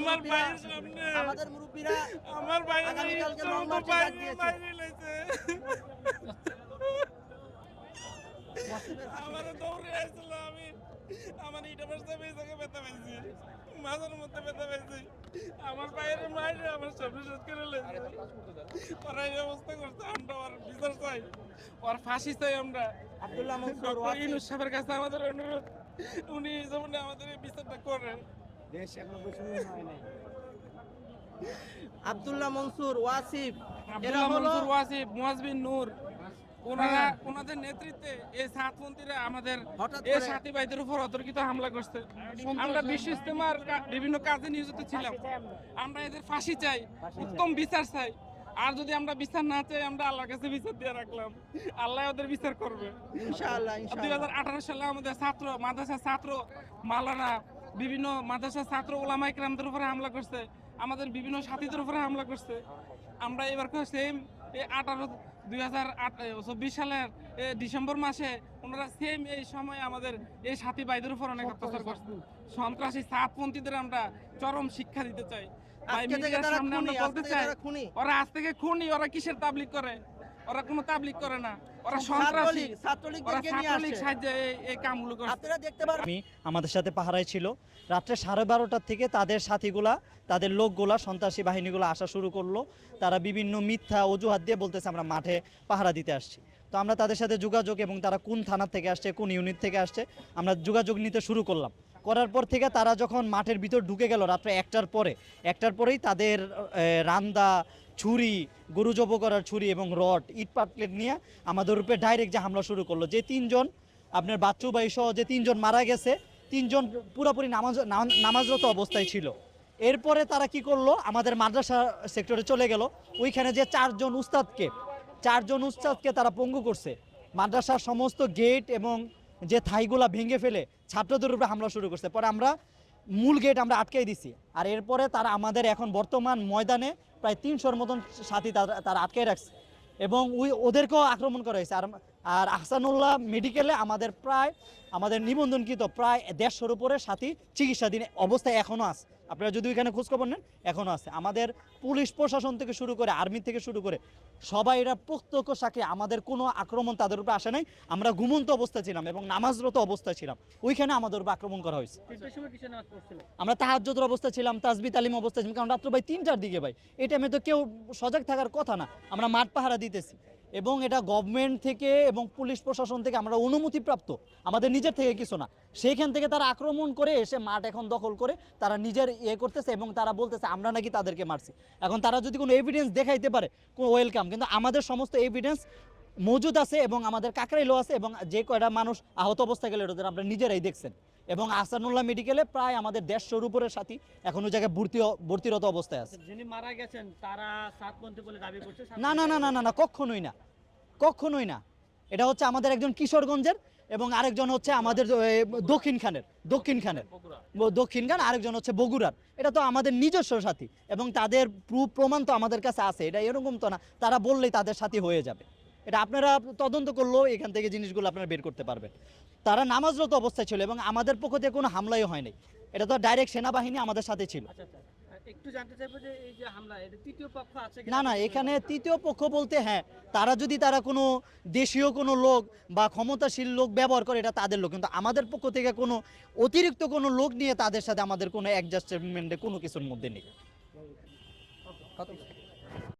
আমার ভাইয়ের সামনে। আমাদের মুরব্বীরা আমার ভাই আগামীকালকে লং মার্চে ডাক দিয়েছে। আমার দৌড়ে আসছিল আমি। আমার ইটা বেঁচে ব্যথা পাইছি মাঝের মধ্যে ব্যথা পাইছি আমার বাইরে মাইরে আমার সামনে শেষ করে ওরা এই অবস্থা করছে আমরা ওর বিচার চাই। ওর ফাঁসি চাই আমরা। আব্দুল্লাহ সাহেবের কাছে আমাদের অনুরোধ উনি যেমন আমাদের বিচারটা করেন। আব্দুল্লাহ মনসুর ওয়াসিফ এরা হলো ওয়াসিফ মুয়াজবিন নূর। ওনারা ওনাদের নেতৃত্বে এই সাতপন্থীরা আমাদের এই সাথী ভাইদের উপর অতর্কিত হামলা করছে। আমরা বিশ্ব ইস্তেমার বিভিন্ন কাজে নিয়োজিত ছিলাম। আমরা। এদের ফাঁসি চাই উত্তম বিচার চাই। আর যদি আমরা বিচার না চাই আমরা আল্লাহর কাছে বিচার দিয়ে রাখলাম। আল্লাহ ওদের বিচার করবে। ইনশাআল্লাহ দুই হাজার আঠারো সালে আমাদের ছাত্র মাদ্রাসার ছাত্র মালানা বিভিন্ন মাদ্রাসার ছাত্র ওলামা ইকরামদের উপরে হামলা করছে আমাদের বিভিন্ন সাথীদের উপরে হামলা করছে। আমরা এবার সেম এই আঠারো দুই হাজার চব্বিশ সালের ডিসেম্বর মাসে ওনারা সেম এই সময় আমাদের এই সাথী ভাইদের উপর অনেক অত্যাচার করছে। সন্ত্রাসী সাতপন্থীদের আমরা চরম শিক্ষা দিতে চাই। সামনে আমরা বলতে ওরা আজ থেকে খুনি ওরা কিসের তাবলিক করে? ওরা কোনো তাবলিক করে না। আমাদের সাথে পাহারায় ছিল। রাত্রে সাড়ে বারোটার থেকে তাদের সাথীগুলা তাদের লোকগুলা সন্ত্রাসী বাহিনীগুলো আসা শুরু করল। তারা বিভিন্ন মিথ্যা অজুহাত দিয়ে বলতেছে আমরা মাঠে পাহারা দিতে আসছি। তো আমরা তাদের সাথে যোগাযোগ এবং তারা কোন থানা থেকে আসছে কোন ইউনিট থেকে আসছে আমরা যোগাযোগ নিতে শুরু করলাম। করার পর থেকে তারা যখন মাঠের ভিতর ঢুকে গেল রাত্রে একটার পরে, একটার পরেই তাদের রান্দা ছুরি, গরু জব করার ছুরি এবং রড, ইট পাটলেট নিয়ে আমাদের উপরে ডাইরেক্ট যে হামলা শুরু করল। যে তিনজন আপনার বাচ্চু ভাই সহ যে তিনজন মারা গেছে, তিনজন পুরোপুরি নামাজ, নাম- নামাজরত অবস্থায় ছিল। এরপরে তারা কি করল? আমাদের মাদ্রাসা সেক্টরে চলে গেল। ওইখানে যে চারজন উস্তাদকে চারজন উস্তাদকে তারা পঙ্গু করছে। মাদ্রাসার সমস্ত গেট এবং যে থাইগুলা ভেঙে ফেলে ছাত্রদের উপরে হামলা শুরু করছে। পরে আমরা মূল গেট আমরা আটকাই দিছি। আর এরপরে তারা আমাদের এখন বর্তমান ময়দানে প্রায় তিনশোর মতন সাথী তারা আটকাই রাখছে। এবং ওই, ওদেরকেও আক্রমণ করা হয়েছে। আর আর আহসানুল্লাহ মেডিকেলে আমাদের প্রায় আমাদের নিবন্ধনকৃত প্রায় দেড়শোর উপরে সাথী চিকিৎসাধীন অবস্থায় এখনও আছে। আপনারা যদি ওইখানে খোঁজখবর নেন এখনও আছে। আমাদের পুলিশ প্রশাসন থেকে শুরু করে আর্মি থেকে শুরু করে সবাই এরা প্রত্যক্ষ সাক্ষী। আমাদের কোনো আক্রমণ তাদের উপরে আসে নাই। আমরা ঘুমন্ত অবস্থায় ছিলাম এবং নামাজরত অবস্থায় ছিলাম। ওইখানে আমাদের উপর আক্রমণ করা হয়েছে। আমরা তাহাজ্জুদের অবস্থা ছিলাম তাজবি তালিম অবস্থা ছিলাম। কারণ রাত্র ভাই তিনটার দিকে ভাই। এই টাইমে তো কেউ সজাগ থাকার কথা না। আমরা মাঠ পাহারা দিতেছি। এবং এটা গভর্নমেন্ট থেকে এবং পুলিশ প্রশাসন থেকে আমরা অনুমতিপ্রাপ্ত। আমাদের নিজের থেকে কিছু না। সেইখান থেকে তারা আক্রমণ করে এসে মাঠ এখন দখল করে তারা নিজের ইয়ে করতেছে এবং তারা বলতেছে, আমরা নাকি তাদেরকে মারছি। এখন তারা যদি কোনো এভিডেন্স দেখাইতে পারে, কোনো ওয়েলকাম কিন্তু আমাদের সমস্ত এভিডেন্স মজুদ আছে এবং আমাদের কাকরাইলও আছে এবং যে কয়টা মানুষ আহত অবস্থায় গেলে আমরা নিজেরাই দেখছেন। এবং আসানুল্লাহ মেডিকেলে প্রায় আমাদের দেড়শোর উপরের সাথী এখন ওই জায়গায় ভর্তি ভর্তিরত অবস্থায় আছে। যিনি মারা গেছেন তারা বলে দাবি করছে না না না না না না কখনোই না কখনোই না। এটা হচ্ছে আমাদের একজন কিশোরগঞ্জের এবং আরেকজন হচ্ছে আমাদের দক্ষিণ খানের দক্ষিণ খানের দক্ষিণ খান আরেকজন হচ্ছে বগুড়ার। এটা তো আমাদের নিজস্ব সাথী এবং তাদের প্রুফ প্রমাণ তো আমাদের কাছে আছে। এটা এরকম তো না তারা বললেই তাদের সাথী হয়ে যাবে। এটা আপনারা তদন্ত করলেও এখান থেকে জিনিসগুলো আপনারা বের করতে পারবেন। তারা নামাজরত অবস্থায় ছিল এবং আমাদের পক্ষ থেকে কোনো হামলাই হয়নি। এটা তো ডাইরেক্ট সেনাবাহিনী আমাদের সাথে ছিল। আচ্ছা আচ্ছা। আর একটু জানতে চাইব যে এই যে হামলা এটা তৃতীয় পক্ষ আছে না না এখানে তৃতীয় পক্ষ বলতে হ্যাঁ তারা যদি তারা কোনো দেশীয় কোনো লোক বা ক্ষমতাশীল লোক ব্যবহার করে এটা তাদের লোক। কিন্তু আমাদের পক্ষ থেকে কোনো অতিরিক্ত কোনো লোক নিয়ে তাদের সাথে আমাদের কোনো অ্যাডজাস্টমেন্টে কোনো কিছুর মধ্যে নেই। কত?